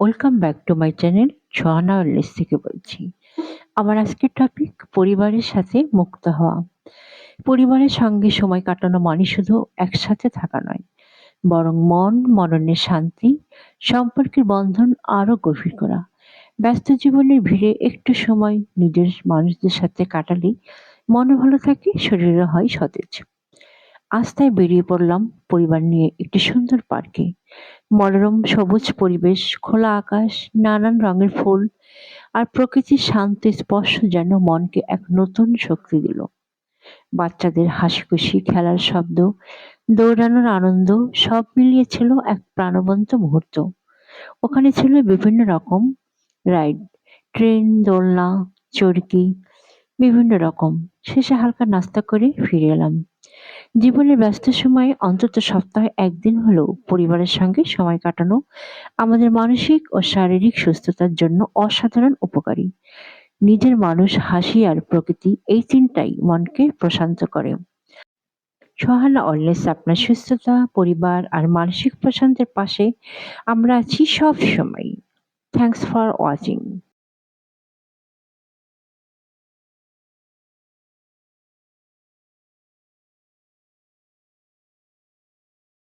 Welcome back to my channel Sohana wellness থেকে বলছি। আমার আজকের টপিক পরিবারের সাথে মুক্ত হওয়া। পরিবারের সঙ্গে সময় কাটানো মানে শুধু একসাথে থাকা নয়, বরং মন, মননের শান্তি, সম্পর্কের বন্ধন আরও গভীর করা। ব্যস্ত জীবনের ভিড়ে একটু সময় নিজের মানুষদের সাথে কাটালে মনও ভালো থাকে, শরীরও হয় সতেজ। তাই বেরিয়ে পড়লাম পরিবার নিয়ে একটি সুন্দর পার্কে। মনোরম সবুজ পরিবেশ, খোলা আকাশ, নানান রঙের ফুল আর প্রকৃতির শান্ত স্পর্শ যেন মনকে এক নতুন শক্তি দিল। বাচ্চাদের হাসি খুশি খেলার শব্দ, দৌড়ানোর আনন্দ সব মিলিয়ে ছিল এক প্রাণবন্ত মুহূর্ত। ওখানে ছিল বিভিন্ন রকম, রাইড, ট্রেন, দোলনা, চরকি বিভিন্ন রকম। শেষে হালকা নাস্তা করে ফিরে এলাম। জীবনের ব্যস্ত সময়ে, অন্তত সপ্তাহে একদিন হলেও পরিবারের সঙ্গে সময় কাটানো আমাদের মানসিক ও শারীরিক সুস্থতার জন্য অসাধারণ উপকারী। নিজের মানুষ, হাসি আর প্রকৃতি এই তিনটাই মনকে প্রশান্ত করে। সহানা অলনেস আপনার সুস্থতা, পরিবার আর মানসিক প্রশান্তের পাশে আমরা আছি সব সময় থ্যাংকস ফর ওয়াচিং